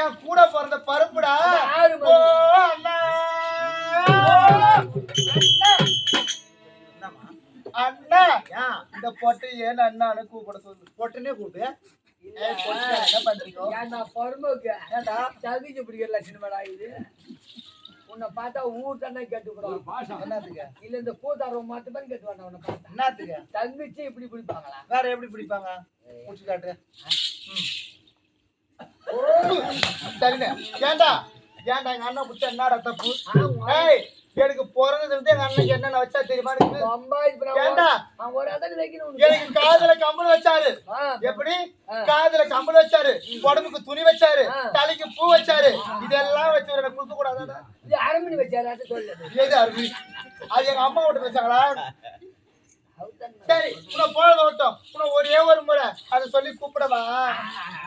என் கூட பிறந்த பருப்புடா. அண்ணா. இந்த பொட்டை ஏன் அண்ணான்னு கூப்பிட சொல்லு. பொட்டுனே கூப்பிடு. உன்னை பார்த்தா ஊர் தானே கேட்டுக்கிறோம் என்னத்துக்கு? இல்ல இந்த கூத்தாரம் பேர் கேட்டுவாங்க உன்னை பார்த்தா. என்னத்துக்கு? தங்கச்சி இப்படி பிடிப்பாங்களா? வேற எப்படி பிடிப்பாங்க? முடிச்சு காட்டு. சரிண்ணே ஏண்டா? ஏன்டா எங்க அண்ணன் பிடிச்ச என்னடா தப்பு? ஏய் எனக்கு பிறந்ததுல இருந்து எங்க அண்ணனுக்கு என்னென்ன வச்சா தெரியுமா உனக்கு. எனக்கு காதுல கம்பல் வச்சாரு. எப்படி. காதுல கம்பல் வச்சாரு. உடம்புக்கு துணி வச்சாரு. தலைக்கு பூ வச்சாரு. இதெல்லாம் வச்சு எனக்கு கொடுக்க கூடாதா இது அரை மணி வச்சாரு சொல்லு அருவி அது எங்க அம்மா வீட்டு வச்சாங்களா? சரி உன போல விட்டோம் உன ஒரே ஒரு முறை அதை சொல்லி கூப்பிடவா?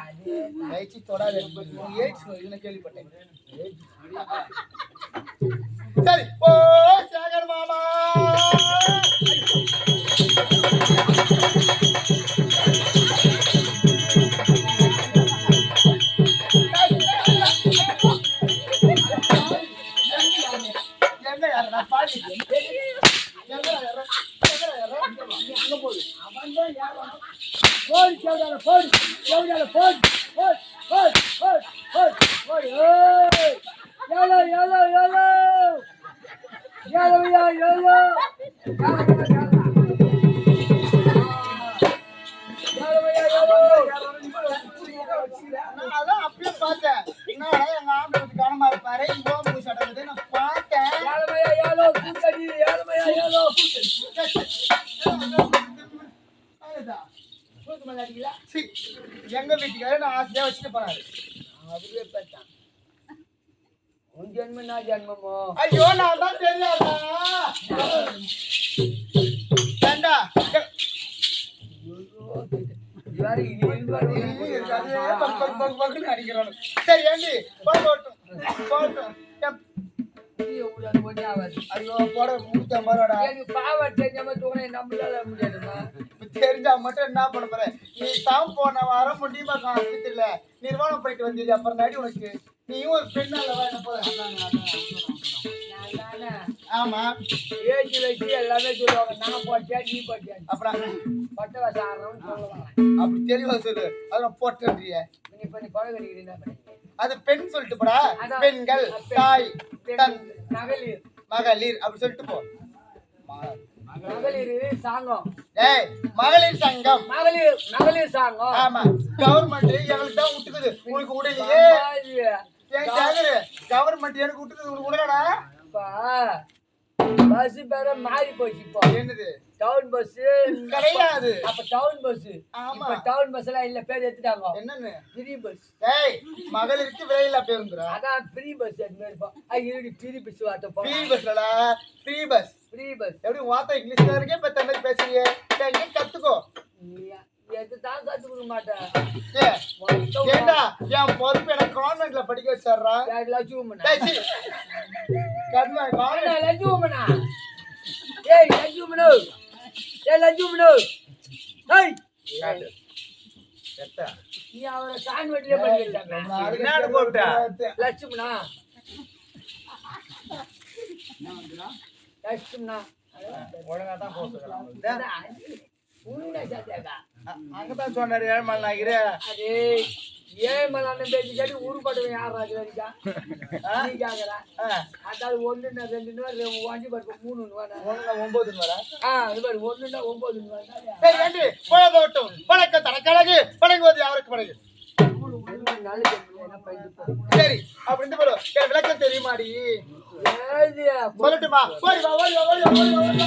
அது வயிற்று தொடாது இதுன்னு கேள்விப்பட்டேன். சரி ஓ சேவடால போடு சேவடால போடு போடு போடு போடு போடு போடு ஏய் ஏலோ ஏலோ ஏலோ ஏலோ யா ஏலோ நான் அதான் அப்பயே பார்த்தேன் என்னடா எங்க ஆம்பளை வந்து கனமா இருப்பாரு ஓம் பூ சட்டை வந்து நான் பார்த்தேன் அதுதான். சீ, எங்க வீட்டுக்காரர் நான் ஆசையா வச்சுட்டு போனாரு. ஜென்மமோ ஐயோ நான் தான் தெரியாதா? ஏண்டா. சரி ஏண்டி போகட்டும் எப்- ஐயோ போட நூத்தி ஐம்பது ரூபாடா பாவம் தெரியாம தூணை நம்மளால முடியாதுமா தெரிஞ்சா மட்டும் என்ன பண்ண போற? நீ தான் போன வாரம் முடியுமா ஆஸ்பத்திரியில நிர்வாணம் போயிட்டு வந்தீங்க அப்புறம் நடி உனக்கு. நீயும் ஒரு பெண் அல்லவா? என்ன போற? ஆமா. ஏஜி வச்சு எல்லாமே சொல்லுவாங்க. நான் போட்டேன் நீ போட்டேன் அப்புறம்? பட்ட வசம் ஆடுறோம்னு சொல்லுவாங்க. அப்படி தெளிவா சொல்லு. அதான் போட்டுறிய நீ என்ன பண்ணுறீங்க அது பெண் சொல்லிட்டு போடா. பெண்கள் பெண். தாய் மகளிர். மகளிர். அப்படி சொல்லிட்டு போ. மகளிர் சாங்கம். ஏய் மகளிர் சங்கம். மகளிர் மகளிர் சாங்கம். ஆமா. கவர்மெண்ட் எங்களுக்கு தான் விட்டுக்குது உனக்கு விடலையே ஏன் கவர்மெண்ட் எனக்கு விட்டுக்குது உனக்கு விடலடா பஸ் பேர மாறி போச்சு இப்போ. என்னது? டவுன் பஸ் கிடையாது. அப்ப டவுன் பஸ் ஆமா. டவுன் பஸ் எல்லாம் இல்ல பேர் எடுத்துட்டாங்க என்னன்னு? ஃப்ரீ பஸ் ஏய் மகளிருக்கு விலையில்லா பேருந்துடா அதான் ஃப்ரீ பஸ் அது இருப்போம் இருடி ஃப்ரீ பஸ் வார்த்தை ஃப்ரீ போறோம் பஸ்லடா ஃப்ரீ பஸ் ஃப்ரீ பஸ் எப்படி வார்த்தை இங்கிலீஷ்ல இருக்கே இப்ப தமிழ் பேசுறியே? எங்க கத்துக்கோ? எது தான் கத்துக்க மாட்டேன் ஏண்டா என் பொறுப்பு எனக்கு கான்வென்ட்ல படிக்க வச்சாரா லட்சுமணா கான்வென்ட் லட்சுமணா ஏய் லட்சுமணு ஏய் லட்சுமணு ஏய் நீ அவரை கான்வென்ட்லயே பண்ணி வச்சாங்க என்னன்னு கூப்பிட்ட? லட்சுமணா லட்சுமணா ஒழுங்கா தான் சத்தியாக்கா அங்கதான் சொன்னாரு ஏழ்மல் நாய்கிறே அது ஏன் மலான பேசி கேட்டு உருப்பட்டவன் யார் அது வரைக்கும்? நீ கேக்குற? அதாவது ஒண்ணுன்னா ரெண்டுன்னா ரெ- வண்டி பாரு மூணு ஒண்ணு ஒன்பது வர ஆ இது பாரு ஒண்ணுன்னா ஒன்பது சரி ஏண்டி? போல போகட்டும் பழக்க தனக்கழகு. பழகுவது யாருக்கு பழகு சரி அப்படின்னு போல விளக்கம் தெரியுமாடி? சொல்லட்டுமா? ஓடி ஓடி ஓடி